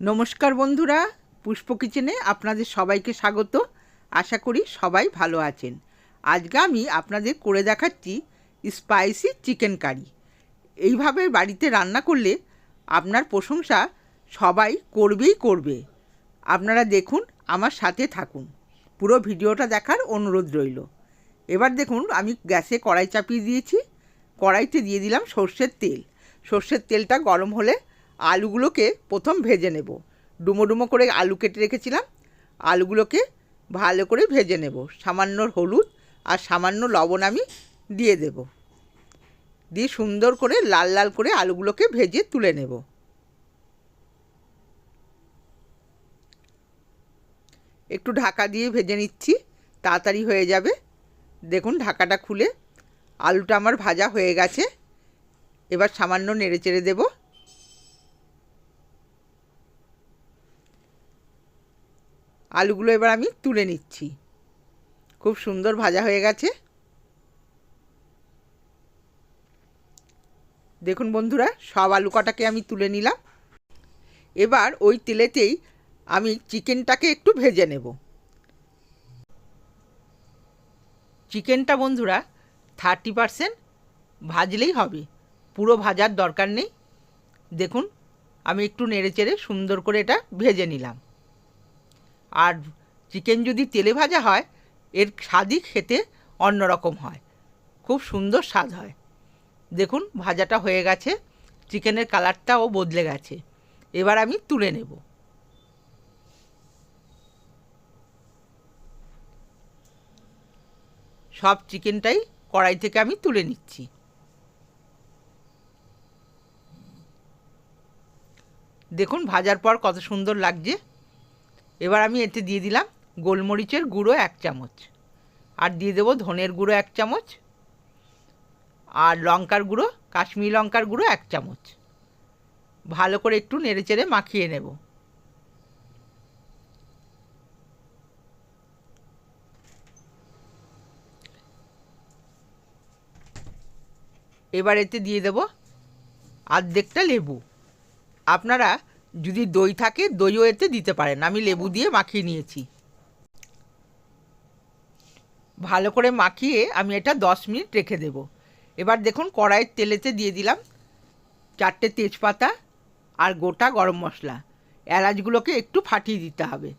নমস্কার বন্ধুরা, পুষ্প কিচেনে আপনাদের সবাইকে স্বাগত। আশা করি সবাই ভালো আছেন। আজকে আমি আপনাদের করে দেখাচ্ছি স্পাইসি চিকেন কারি। এইভাবে বাড়িতে রান্না করলে আপনার প্রশংসা সবাই করবেই করবে। আপনারা দেখুন, আমার সাথে থাকুন। পুরো ভিডিওটা দেখার অনুরোধ রইল। এবার দেখুন, আমি গ্যাসে কড়াই চাপিয়ে দিয়েছি। কড়াইতে দিয়ে দিলাম সর্ষের তেল। সর্ষের তেলটা গরম হলে আলুগুলোকে প্রথম ভেজে নেব। ডুমো ডুমো করে আলু কেটে রেখেছিলাম। আলুগুলোকে ভালো করে ভেজে নেব। সামান্য হলুদ আর সামান্য লবণ আমি দিয়ে দেব। দিয়ে সুন্দর করে লাল লাল করে আলুগুলোকে ভেজে তুলে নেব। একটু ঢাকা দিয়ে ভেজে নিচ্ছি। তাড়াতাড়ি হয়ে যাবে। দেখুন ঢাকাটা খুলে আলুটা আমার ভাজা হয়ে গেছে। এবার সামান্য নেড়ে চেড়ে দেবো। আলুগুলো এবার আমি তুলে নিচ্ছি। খুব সুন্দর ভাজা হয়ে গেছে। দেখুন বন্ধুরা, সব আলু কটাকে আমি তুলে নিলাম। এবার ওই তেলেতেই আমি চিকেনটাকে একটু ভেজে নেব। চিকেনটা বন্ধুরা থার্টি পারসেন্ট ভাজলেই হবে। পুরো ভাজার দরকার নেই। দেখুন, আমি একটু নেড়ে চেড়ে সুন্দর করে এটা ভেজে নিলাম। আর চিকেন যদি তেলে ভাজা হয়, এর স্বাদই খেতে অন্যরকম হয়। খুব সুন্দর স্বাদ হয়। দেখুন, ভাজাটা হয়ে গেছে, চিকেনের কালারটাও বদলে গেছে। এবার আমি তুলে নেব। সব চিকেনটাই কড়াই থেকে আমি তুলে নিচ্ছি। দেখুন, ভাজার পর কত সুন্দর লাগছে। এবার আমি এতে দিয়ে দিলাম গোলমরিচের গুঁড়ো এক চামচ। আর দিয়ে দেবো ধনের গুঁড়ো এক চামচ। আর লঙ্কার গুঁড়ো, কাশ্মীরি লঙ্কার গুঁড়ো এক চামচ। ভালো করে একটু নেড়ে চেড়ে মাখিয়ে নেব। এবার এতে দিয়ে দেব আর্ধেকটা লেবু। আপনারা যদি দই থাকে, দইও এতে দিতে পারেন। আমি লেবু দিয়ে মাখিয়ে নিয়েছি। ভালো করে মাখিয়ে আমি এটা দশ মিনিট রেখে দেব। এবার দেখুন, কড়াইয়ের তেলেতে দিয়ে দিলাম চারটে তেজপাতা আর গোটা গরম মশলা। এলাচগুলোকে একটু ফাটিয়ে দিতে হবে।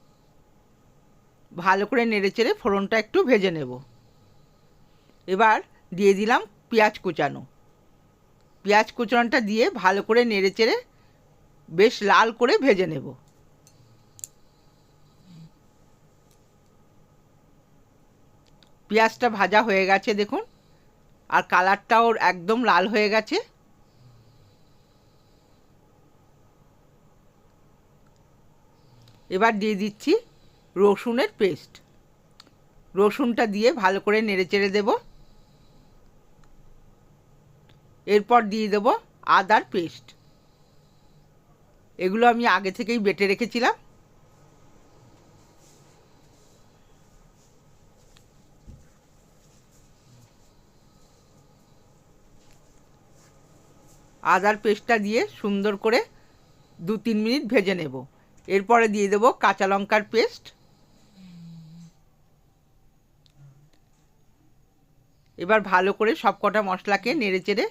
ভালো করে নেড়ে চেড়ে ফোড়নটা একটু ভেজে নেব। এবার দিয়ে দিলাম পেঁয়াজ কুচানো। পেঁয়াজ কুচানোটা দিয়ে ভালো করে নেড়ে চেড়ে বেশ লাল করে ভেজে নেব। পেঁয়াজটা ভাজা হয়ে গেছে দেখুন, আর কালারটাও একদম লাল হয়ে গেছে। এবার দিয়ে দিচ্ছি রসুনের পেস্ট। রসুনটা দিয়ে ভালো করে নেড়ে চেড়ে দেব। এরপর দিয়ে দেব আদার পেস্ট। এগুলো আমি আগে থেকেই বেটে রেখেছিলাম। আদার পেস্টটা দিয়ে সুন্দর করে দু তিন মিনিট ভেজে নেব। এরপরে দিয়ে দেবো কাঁচা লঙ্কার পেস্ট। এবার ভালো করে সব কটা মশলাকে নেড়ে চেড়ে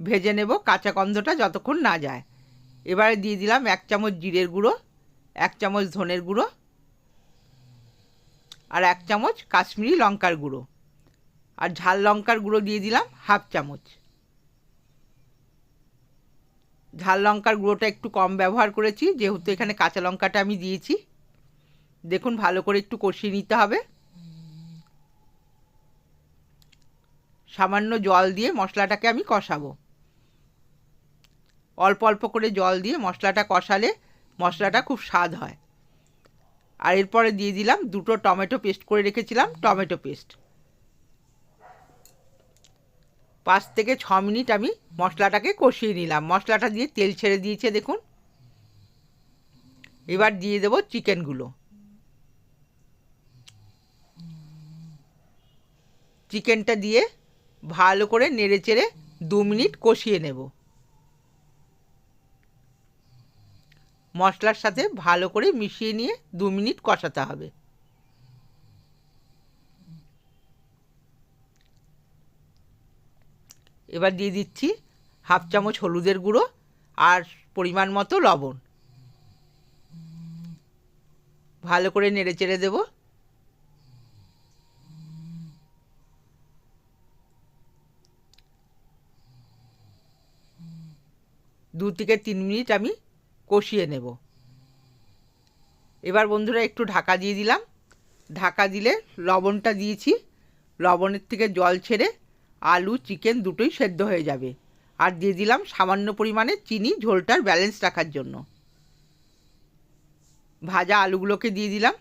ভেজে নেব কাঁচা গন্ধটা যতক্ষণ না যায়। এবারে দিয়ে দিলাম এক চামচ জিরের গুঁড়ো, এক চামচ ধনের গুঁড়ো আর এক চামচ কাশ্মীরি লঙ্কার গুঁড়ো। আর ঝাল লঙ্কার গুঁড়ো দিয়ে দিলাম হাফ চামচ। ঝাল লঙ্কার গুঁড়োটা একটু কম ব্যবহার করেছি, যেহেতু এখানে কাঁচা লঙ্কাটা আমি দিয়েছি। দেখুন ভালো করে একটু কষিয়ে নিতে হবে। সামান্য জল দিয়ে মশলাটাকে আমি কষাবো। অল্প অল্প করে জল দিয়ে মশলাটা কষালে মশলাটা খুব স্বাদ হয়। আর এরপরে দিয়ে দিলাম দুটো টমেটো পেস্ট করে রেখেছিলাম, টমেটো পেস্ট। পাঁচ থেকে ছ মিনিট আমি মশলাটাকে কষিয়ে নিলাম। মশলাটা দিয়ে তেল ছেড়ে দিয়েছে, দেখুন। এবার দিয়ে দেবো চিকেনগুলো। চিকেনটা দিয়ে ভালো করে নেড়ে চেড়ে দু মিনিট কষিয়ে নেব। মশলার সাথে ভালো করে মিশিয়ে নিয়ে দু মিনিট কষাতে হবে। এবার দিয়ে দিচ্ছি হাফ চামচ হলুদের গুঁড়ো আর পরিমাণ মতো লবণ। ভালো করে নেড়ে চেড়ে দেবো। দু থেকে তিন মিনিট আমি কষিয়ে নেব। এবার বন্ধুরা একটু ঢাকা দিয়ে দিলাম। ঢাকা দিলে লবণটা দিয়েছি। লবণের থেকে জল ছেড়ে আলু, চিকেন দুটোই সেদ্ধ হয়ে যাবে। আর দিয়ে দিলাম সামান্য পরিমাণে চিনি ঝোলটার ব্যালেন্স রাখার জন্য। ভাজা আলুগুলোকে দিয়ে দিলাম।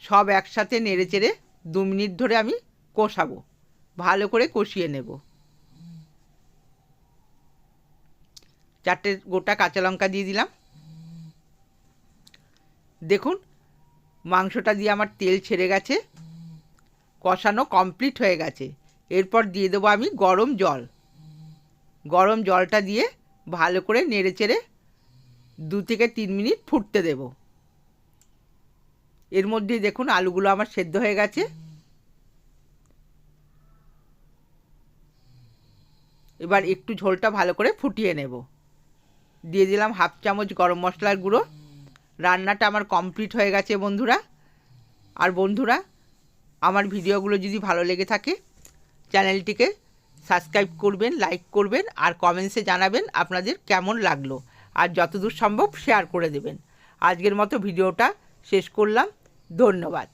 সব একসাথে নেড়ে চেড়ে দু মিনিট ধরে আমি কষাবো। ভালো করে কষিয়ে নেব। চারটে গোটা কাঁচা লঙ্কা দিয়ে দিলাম। দেখুন, মাংসটা দিয়ে আমার তেল ছেড়ে গেছে, কষানো কমপ্লিট হয়ে গেছে। এরপর দিয়ে দেবো আমি গরম জল। গরম জলটা দিয়ে ভালো করে নেড়ে চেড়ে দু থেকে তিন মিনিট ফুটতে দেব। এর মধ্যে দেখুন আলুগুলো আমার সেদ্ধ হয়ে গেছে। এবার একটু ঝোলটা ভালো করে ফুটিয়ে নেব। দিয়ে দিলাম হাফ চামচ গরম মশলার গুঁড়ো। রান্নাটা আমার কমপ্লিট হয়ে গেছে বন্ধুরা। আর বন্ধুরা, আমার ভিডিওগুলো যদি ভালো লেগে থাকে, চ্যানেলটিকে সাবস্ক্রাইব করবেন লাইক করবেন, আর কমেন্টসে জানাবেন আপনাদের কেমন লাগল। আর যতদূর সম্ভব শেয়ার করে দেবেন। আজকের মতো ভিডিওটা শেষ করলাম। ধন্যবাদ।